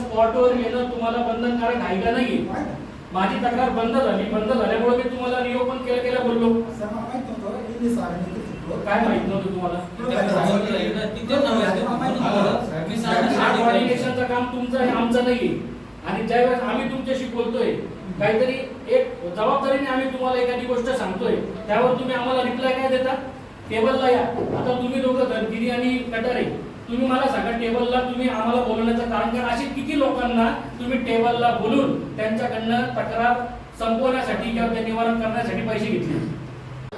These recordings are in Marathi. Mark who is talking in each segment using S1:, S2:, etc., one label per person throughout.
S1: स्पॉटवर येणं तुम्हाला बंधनकारक आहे का नाही? माझी तक्रार बंद झाली. बंद झाल्यामुळे मी तुम्हाला रिओपन केलं केलं बोललो. काय माहीत नव्हतं तुम्हाला? कॉर्डिनेशनचं काम तुमचं आहे आमचं नाही आणि ज्यावेळेस आम्ही तुमच्याशी बोलतोय काहीतरी एक जबाबदारीने आम्ही तुम्हाला एखादी गोष्ट सांगतोय त्यावर तुम्ही आम्हाला रिप्लाय काय देता? टेबलला या. आता तुम्ही दोघं धनगिरी आणि कटारे. तुम्ही मला सांगा टेबलला तुम्ही आम्हाला बोलवण्याचं कारण कारण असे किती लोकांना तुम्ही टेबलला बोलून त्यांच्याकडनं तक्रार संपवण्यासाठी किंवा ते निवारण करण्यासाठी पैसे घेतले?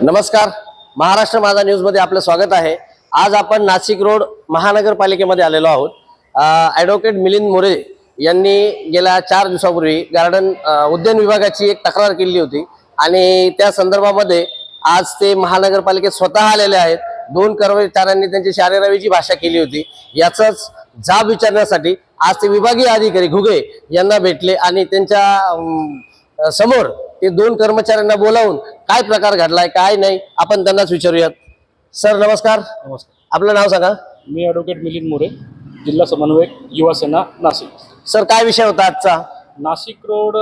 S2: नमस्कार. महाराष्ट्र माझा न्यूजमध्ये आपलं स्वागत आहे. आज आपण नाशिक रोड महानगरपालिकेमध्ये आलेलो आहोत. ॲडव्होकेट मिलिंद मोरे यांनी गेल्या चार दिवसापूर्वी गार्डन उद्यान विभागाची एक तक्रार केली होती. आणि त्या संदर्भामध्ये आज ते महानगरपालिकेत स्वतः आलेले आहेत. दोन कर्मचाऱ्यांनी त्यांची शारेरावीची भाषा केली होती. याचाच जाब विचारण्यासाठी आज ते विभागीय अधिकारी घुगे यांना भेटले आणि त्यांच्यासमोर ते दोन कर्मचाऱ्यांना बोलावून काय प्रकार घडलाय काय नाही आपण त्यांनाच विचारूयात. सर नमस्कार.
S3: नमस्कार.
S2: आपलं नाव सांगा.
S3: मी ॲडव्होकेट मिलिंद मोरे जिल्हा समन्वयक युवा सेना नाशिक.
S2: सर काय विषय होता आजचा?
S3: नाशिक रोड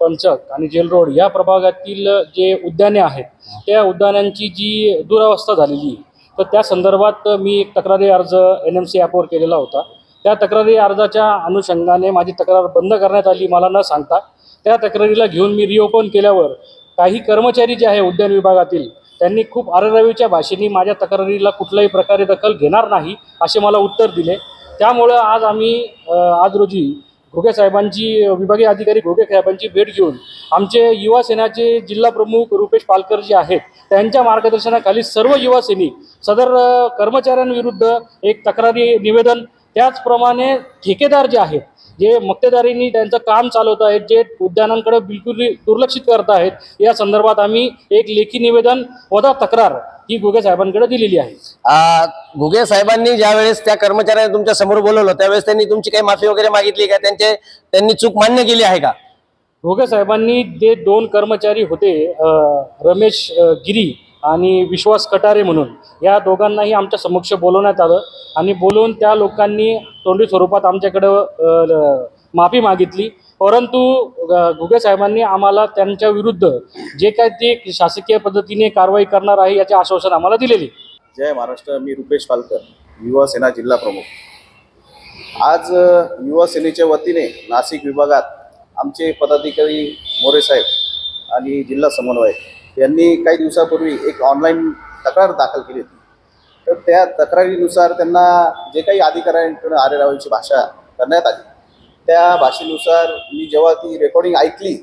S3: पंचक आणि जेल रोड या प्रभागातील जे उद्याने आहेत त्या उद्यानांची जी दुरावस्था झालेली तर त्या संदर्भात मी एक तक्रारी अर्ज एन एम सी ॲपवर केलेला होता. त्या तक्रारी अर्जाच्या अनुषंगाने माझी तक्रार बंद करण्यात आली मला न सांगता. त्या तक्रारीला घेऊन मी रिओपन केल्यावर काही कर्मचारी जे आहे उद्यान विभागातील त्यांनी खूप आररावीच्या भाषेने माझ्या तक्रारीला कुठल्याही प्रकारे दखल घेणार नाही असे मला उत्तर दिले. त्यामुळं आज आम्ही आज रोजी घोगे साहेबांची विभागीय अधिकारी घोगे साहेबांची भेट घेऊन आमचे युवा सेनाचे जिल्हा प्रमुख रुपेश पालकर जे आहेत त्यांच्या मार्गदर्शनाखाली सर्व युवा सैनिक सदर कर्मचाऱ्यांविरुद्ध एक तक्रारी निवेदन त्याचप्रमाणे ठेकेदार जे आहेत जे मक्तेदारींनी त्यांचं काम चालवत आहेत जे उद्यानांकडे बिलकुल दुर्लक्षित करत आहेत या संदर्भात आम्ही एक लेखी निवेदन वजा तक्रार ही घोगे साहेबांकडे दिलेली आहे.
S2: घुगे साहेबांनी ज्या वेळेस त्या कर्मचाऱ्यांनी तुमच्यासमोर बोलवलं त्यावेळेस त्यांनी तुमची काही माफी वगैरे मागितली का? त्यांचे त्यांनी चूक मान्य केली आहे का?
S3: घोगे साहेबांनी जे दोन कर्मचारी होते रमेश गिरी आणि विश्वास कटारे म्हणून या दोघांनाही आमच्या समक्ष बोलवण्यात आलं. आणि बोलवून त्या लोकांनी तोंडी स्वरूपात आमच्याकडं ल- माफी मागितली. परंतु घुगे साहेबांनी आम्हाला त्यांच्या विरुद्ध जे काय ते शासकीय पद्धतीने कारवाई करणार आहे याचे आश्वासन आम्हाला दिलेले.
S4: जय महाराष्ट्र मी रुपेश पालकर युवा सेना जिल्हा प्रमुख. आज युवासेनेच्या युवा सेनेच्या वतीने नाशिक विभागात आमचे पदाधिकारी मोरे साहेब आणि जिल्हा समन्वयक यांनी काही दिवसापूर्वी एक ऑनलाईन तक्रार दाखल केली होती. तर त्या तक्रारीनुसार त्यांना जे काही अधिकाऱ्यांकडून आरेरावीची भाषा करण्यात आली त्या भाषेनुसार मी जेव्हा ती रेकॉर्डिंग ऐकली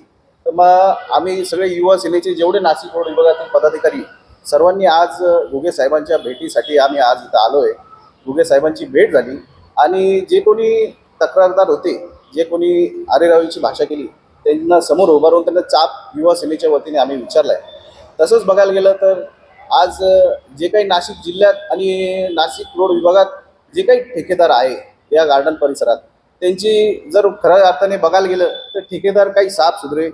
S4: तर मग आम्ही सगळे युवा सेनेचे जेवढे नाशिक रोड विभागातील पदाधिकारी सर्वांनी आज घुगे साहेबांच्या भेटीसाठी आम्ही आज इथं आलो आहे घुगे साहेबांची भेट झाली आणि जे कोणी तक्रारदार होते जे कोणी आरेरावीची भाषा केली त्यांना समोर उभारून त्यांना चाप युवा सेनेच्या वतीने आम्ही विचारलं आहे तसंच बघायला गेलं तर आज जे काही नाशिक जिल्ह्यात आणि नाशिक रोड विभागात जे काही ठेकेदार आहे या गार्डन परिसरात त्यांची जर खऱ्या अर्थाने बघायला गेलं तर ठेकेदार काही साफ सुधरे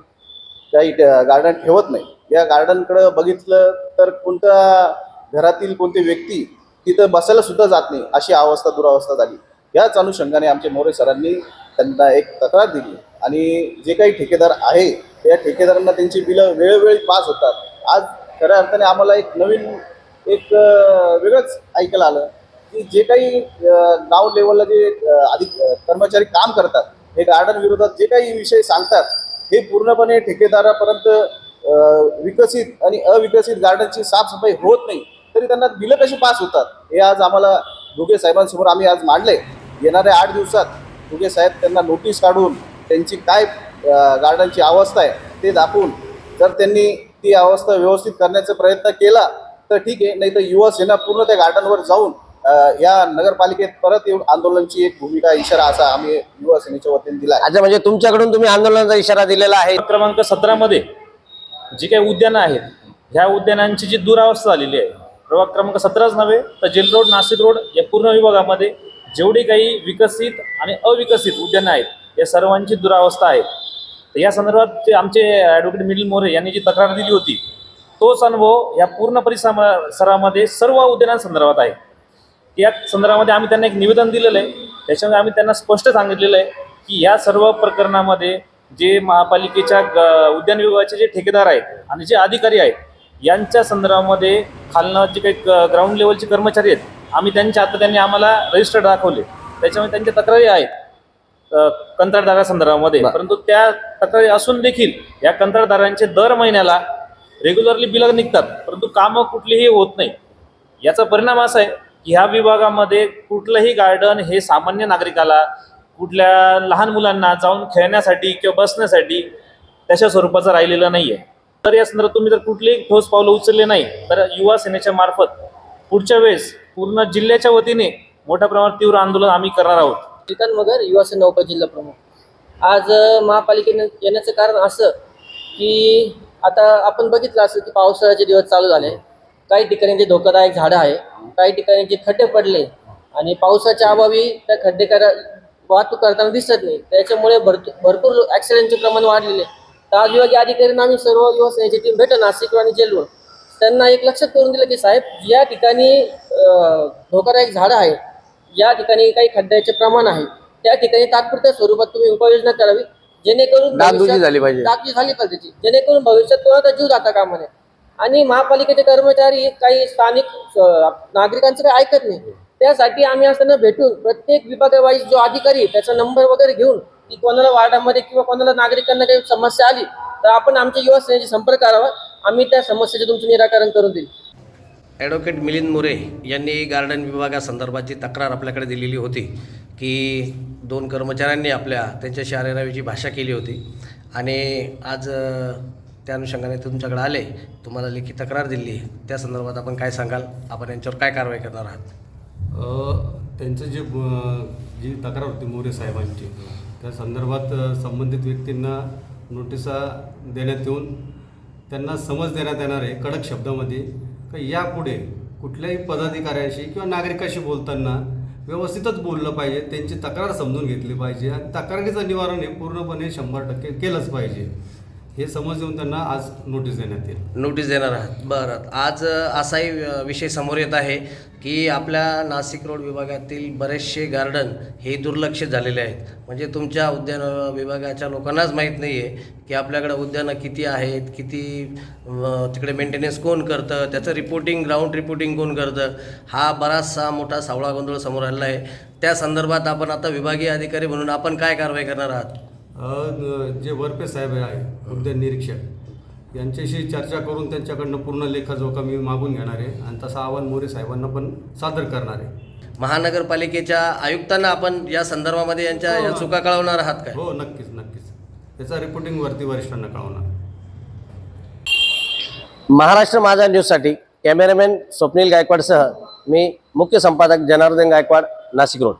S4: काही गार्डन ठेवत नाही. या गार्डनकडं बघितलं तर कोणत्या घरातील कोणती व्यक्ती तिथं बसायला सुद्धा जात नाही अशी अवस्था दुरावस्था झाली. याच अनुषंगाने आमचे मोरे सरांनी त्यांना एक तक्रार दिली. आणि जे काही ठेकेदार आहे त्या ठेकेदारांना त्यांची बिलं वेळोवेळी पास होतात. आज खऱ्या अर्थाने आम्हाला एक नवीन एक वेगळंच ऐकायला आलं की जे काही गाव लेवलला जे अधिक कर्मचारी काम करतात हे गार्डन विरोधात जे काही विषय सांगतात हे पूर्णपणे ठेकेदारापर्यंत विकसित आणि अविकसित गार्डनची साफसफाई होत नाही तरी त्यांना बिलं कशी पास होतात हे आज आम्हाला घुगे साहेबांसमोर आम्ही आज मांडले. येणाऱ्या आठ दिवसात घुगे साहेब त्यांना नोटीस काढून त्यांची काय गार्डनची अवस्था आहे ते दाखवून जर त्यांनी ती अवस्था व्यवस्थित करण्याचा प्रयत्न केला तर ठीक आहे. नाही तर युवा सेना पूर्ण त्या गार्डनवर जाऊन या नगरपालिकेत परत येऊन आंदोलनाची एक भूमिका इशारा असा आम्ही युवा सेनेच्या वतीने दिला
S2: अच्छा म्हणजे तुमच्याकडून तुम्ही आंदोलनाचा इशारा दिलेला आहे?
S5: क्रमांक सतरामध्ये जी काही उद्यानं आहेत ह्या उद्यानांची जी दुरावस्था झालेली आहे प्रभाग क्रमांक सतराच नव्हे तर जेल रोड नाशिक रोड या पूर्ण विभागामध्ये जेवढी काही विकसित आणि अविकसित उद्यानं आहेत या सर्वांची दुरावस्था आहे. तर या संदर्भात ते आमचे ॲडव्होकेट मिडिल मोरे यांनी जी तक्रार दिली होती तोच अनुभव या पूर्ण परिसरामध्ये सर्व उद्यानांसंदर्भात आहे. या संदर्भामध्ये आम्ही त्यांना एक निवेदन दिलेलं आहे त्याच्यामध्ये आम्ही त्यांना स्पष्ट सांगितलेलं आहे की या सर्व प्रकरणामध्ये जे महापालिकेच्या ग- उद्यान विभागाचे जे ठेकेदार आहेत आणि जे अधिकारी आहेत यांच्या संदर्भामध्ये खालनं जे काही ग्राउंड लेवलचे कर्मचारी आहेत आम्ही त्यांच्या आता त्यांनी आम्हाला रजिस्टर दाखवले. त्याच्यामुळे त्यांच्या तक्रारी आहेत. कंत्राटदारासंदर्भामध्ये. परंतु त्या तक्रारी असून देखील या कंत्राटदारांचे दर महिन्याला रेग्युलरली बिलं निघतात. परंतु कामं कुठलीही होत नाही याचा परिणाम असा आहे की ह्या विभागामध्ये कुठलंही गार्डन हे सामान्य नागरिकाला कुठल्या लहान मुलांना जाऊन खेळण्यासाठी किंवा बसण्यासाठी त्याच्या स्वरूपाचं राहिलेलं नाही आहे तर या संदर्भात तुम्ही जर कुठलेही ठोस पावलं उचलले नाही तर युवा सेनेच्या मार्फत पुढच्या वेळेस पूर्ण जिल्ह्याच्या वतीने मोठ्या प्रमाणात तीव्र आंदोलन आम्ही करणार आहोत.
S6: श्रीकांत मगर युवा नौका जिल्हा प्रमुख. आज महापालिकेने येण्याचं कारण असं की आता आपण बघितलं असं की पावसाळ्याचे दिवस चालू झाले. काही ठिकाणी जे धोकादायक झाडं आहे काही ठिकाणी जे खड्डे पडले आणि पावसाच्या अभावी त्या खड्डे करा वाहतूक करताना दिसत नाही. त्याच्यामुळे भरपूर भरपूर ॲक्सिडेंटचे प्रमाण वाढलेले. तर आज विभागीय अधिकाऱ्यांना आम्ही सर्व युवासेनेची टीम भेटो नाशिक आणि जेलवर त्यांना एक लक्षात करून दिलं की साहेब या ठिकाणी धोकादायक झाडं आहे या ठिकाणी काही खड्ड्याचे प्रमाण आहे. त्या ठिकाणी तात्पुरत्या स्वरूपात तुम्ही उपाययोजना करावी. जेणेकरून
S2: डागडुजी झाली पाहिजे.
S6: डागडुजी झाली पाहिजे. जेणेकरून भविष्यात कोणाचा जीव जाता कामा नये. आणि महापालिकेचे कर्मचारी काही स्थानिक नागरिकांचं काही ऐकत नाही. त्यासाठी आम्ही असताना भेटून प्रत्येक विभागावाईज जो अधिकारी त्याचा नंबर वगैरे घेऊन की कोणाला वार्डामध्ये किंवा कोणाला नागरिकांना काही समस्या आली तर आपण आमच्या युवा सेनेशी संपर्क करावा. आम्ही त्या समस्येचे तुमचे निराकरण करून देईल.
S2: ॲडव्होकेट मिलिंद मोरे यांनी गार्डन विभागासंदर्भाची तक्रार आपल्याकडे दिलेली होती की दोन कर्मचाऱ्यांनी आपल्या त्यांच्या अरेरावीची भाषा केली होती. आणि आज त्या अनुषंगाने तुमच्याकडे आले तुम्हाला लेखी तक्रार दिली. त्या संदर्भात आपण काय सांगाल? आपण यांच्यावर काय कारवाई करणार आहात?
S7: त्यांचं जे जी तक्रार होती मोरे साहेबांची त्या संदर्भात संबंधित व्यक्तींना नोटिसा देण्यात येऊन त्यांना समज देण्यात येणार आहे कडक शब्दामध्ये. का यापुढे कुठल्याही पदाधिकाऱ्याशी किंवा नागरिकाशी बोलताना व्यवस्थितच बोललं पाहिजे त्यांची तक्रार समजून घेतली पाहिजे आणि तक्रारीचं निवारण हे पूर्णपणे शंभर टक्के केलंच पाहिजे. हे समज देऊन त्यांना आज नोटीस देण्यात येईल.
S2: नोटीस देणार आहात. बरं. आज असाही विषय समोर येत आहे की आपल्या नाशिक रोड विभागातील बरेचसे गार्डन हे दुर्लक्षित झालेले आहेत. म्हणजे तुमच्या उद्यान विभागाच्या लोकांनाच माहीत नाही आहे की आपल्याकडे उद्यानं किती आहेत किती तिकडे मेंटेनन्स कोण करतं त्याचं रिपोर्टिंग ग्राउंड रिपोर्टिंग कोण करतं हा बराचसा मोठा सावळा गोंधळ समोर आलेला आहे. त्या संदर्भात आपण आता विभागीय अधिकारी म्हणून आपण काय कारवाई करणार आहात?
S7: जे वरपे साहेब आहे उद्यान निरीक्षक यांच्याशी चर्चा करून त्यांच्याकडनं पूर्ण लेखाजोखा मी मागून घेणार आहे. आणि तसा अहवाल मोरे साहेबांना पण सादर करणार आहे.
S2: महानगरपालिकेच्या आयुक्तांना आपण या संदर्भामध्ये यांच्या या चुका कळवणार आहात काय?
S7: हो नक्कीच नक्कीच. त्याचा रिपोर्टिंग वरती वरिष्ठांना कळवणार.
S2: महाराष्ट्र माझा न्यूजसाठी कॅमेरामॅन स्वप्नील गायकवाडसह मी मुख्य संपादक जनार्दन गायकवाड नाशिक रोड.